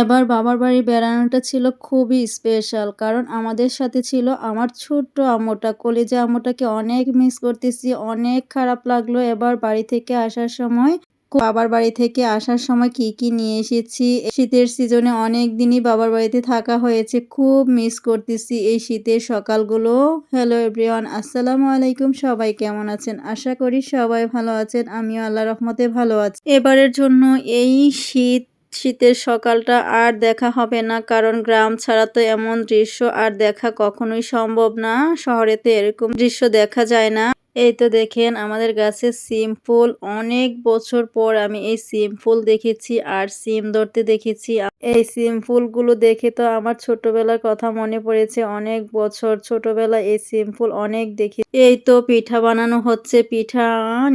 এবার বাবার বাড়ি বেড়ানোটা ছিল খুবই স্পেশাল কারণ আমাদের সাথে ছিল আমার ছোট্ট আম্মুটা। কলিজা আম্মুটাকে অনেক মিস করতেছি, অনেক খারাপ লাগল। এবার বাড়ি থেকে আসার সময় বাবার বাড়ি থেকে আসার সময় কি কি নিয়ে এসেছি? শীতের সিজনে অনেক দিনই বাবার বাড়িতে থাকা হয়েছে, খুব মিস করতেছি এই শীতের সকালগুলো। হ্যালো এভরিওয়ান আসসালামু আলাইকুম, সবাই কেমন আছেন? আশা করি সবাই ভালো আছেন, আমিও আল্লাহ রহমতে ভালো আছি। এবারের জন্য এই শীত শীতের সকালটা আর দেখা হবে না, কারণ গ্রাম ছাড়া তো এমন দৃশ্য আর দেখা কখনোই সম্ভব না। শহরেতে এরকম দৃশ্য দেখা যায় না। এই তো দেখেন, আমাদের গাছে সিম ফুল। অনেক বছর পর আমি এই সিম ফুল দেখেছি আর সিম ধরতে দেখেছি। এই সিম ফুলগুলো দেখে তো আমার ছোটবেলার কথা মনে পড়েছে। অনেক বছর ছোটবেলা এই সিম ফুল অনেক দেখি এই তো পিঠা বানানো হচ্ছে। পিঠা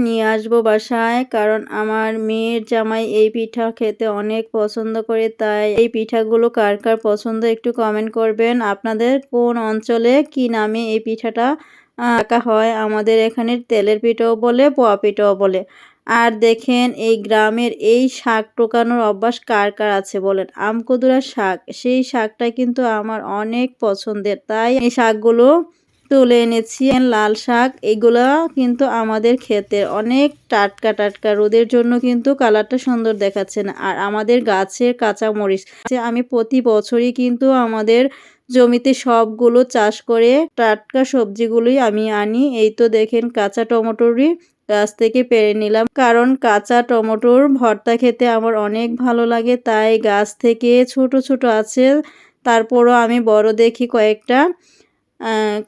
নিয়ে আসব বাসায়, কারণ আমার মেয়ের জামাই এই পিঠা খেতে অনেক পছন্দ করে। তাই এই পিঠাগুলো কার কার পছন্দ একটু কমেন্ট করবেন। আপনাদের কোন অঞ্চলে কি নামে এই পিঠাটা আঁকা হয় আমাদের এখানে তেলের পিঠাও বলে, পোয়া পিঠাও বলে। আর দেখেন এই গ্রামের এই শাক টোকানোর অভ্যাস কার কার আছে বলেন? আমকুদুরা শাক, সেই শাকটা কিন্তু আমার অনেক পছন্দের। তাই এই শাকগুলো তুলে এনেছি। লাল শাক, এগুলা কিন্তু আমাদের ক্ষেতের অনেক টাটকা টাটকা। রোদের জন্য কিন্তু কালারটা সুন্দর দেখাচ্ছে না। আর আমাদের গাছের কাঁচা মরিচ আমি প্রতি বছরই কিন্তু আমাদের জমিতে সবগুলো চাষ করে টাটকা সবজিগুলোই আমি আনি। এই তো দেখেন কাঁচা টমেটোরই গাছ থেকে পেরে নিলাম। কারণ কাঁচা টমেটোর ভর্তা খেতে আমার অনেক ভালো লাগে, তাই গাছ থেকে ছোট ছোট আছে। তারপরও আমি বড় দেখি কয়েকটা।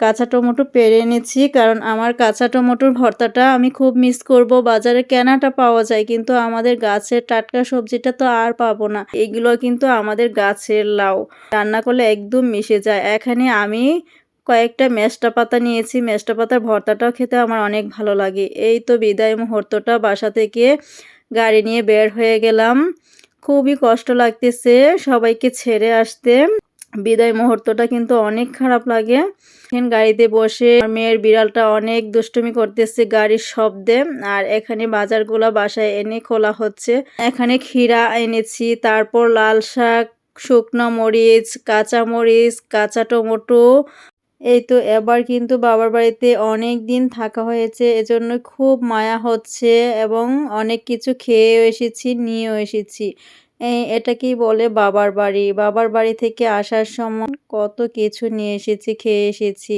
কাঁচা টমেটো পেরে এনেছি কারণ আমার কাঁচা টমেটোর ভর্তাটা আমি খুব মিস করব। বাজারে কেনাটা পাওয়া যায়, কিন্তু আমাদের গাছের টাটকা সবজিটা তো আর পাবো না। এগুলো কিন্তু আমাদের গাছের লাউ। রান্না করলে একদম মিশে যায়। এখানে আমি কয়েকটা মেষ্টা পাতা নিয়েছি। মেষ্টা পাতার ভর্তাটাও খেতে আমার অনেক ভালো লাগে। এই তো বিদায় মুহূর্তটা বাসা থেকে গাড়ি নিয়ে বের হয়ে গেলাম। খুবই কষ্ট লাগতেছে সবাইকে ছেড়ে আসতে। বিদায় মুহূর্তটা কিন্তু অনেক খারাপ লাগে। গাড়িতে বসে মেয়ের বিড়ালটা অনেক দুষ্টুমি করতেছে গাড়ির শব্দে। আর এখানে বাজারগুলা বাসায় এনে খোলা হচ্ছে। এখানে ক্ষীরা এনেছি, তারপর লাল শাক, শুকনো মরিচ, কাঁচা মরিচ, কাঁচা টমেটো। এই তো এবার কিন্তু বাবার বাড়িতে অনেক দিন থাকা হয়েছে, এজন্য খুব মায়া হচ্ছে এবং অনেক কিছু খেয়েও এসেছি, নিয়েও এসেছি। এটাকেই বলে বাবার বাড়ি? বাবার বাড়ি থেকে আসার সময় কত কিছু নিয়ে এসেছি, খেয়ে এসেছি।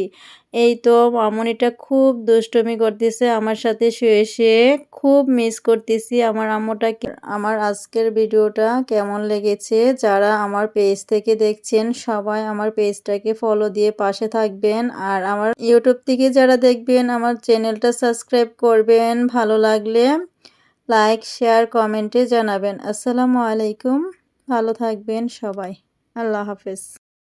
এই তো, মামনিটা খুব দুষ্টমি করতেছে, আমার সাথে শুয়ে শুয়ে খুব মিস করতেছি আমার আম্মুটাকে। আমার আজকের ভিডিওটা কেমন লেগেছে যারা আমার পেজ থেকে দেখছেন, সবাই আমার পেজটাকে ফলো দিয়ে পাশে থাকবেন। আর আমার ইউটিউব থেকে যারা দেখবেন, আমার চ্যানেলটা সাবস্ক্রাইব করবেন, ভালো লাগলে লাইক শেয়ার কমেন্টে জানাবেন। আসসালামু আলাইকুম। ভালো থাকবেন সবাই। আল্লাহ হাফেজ।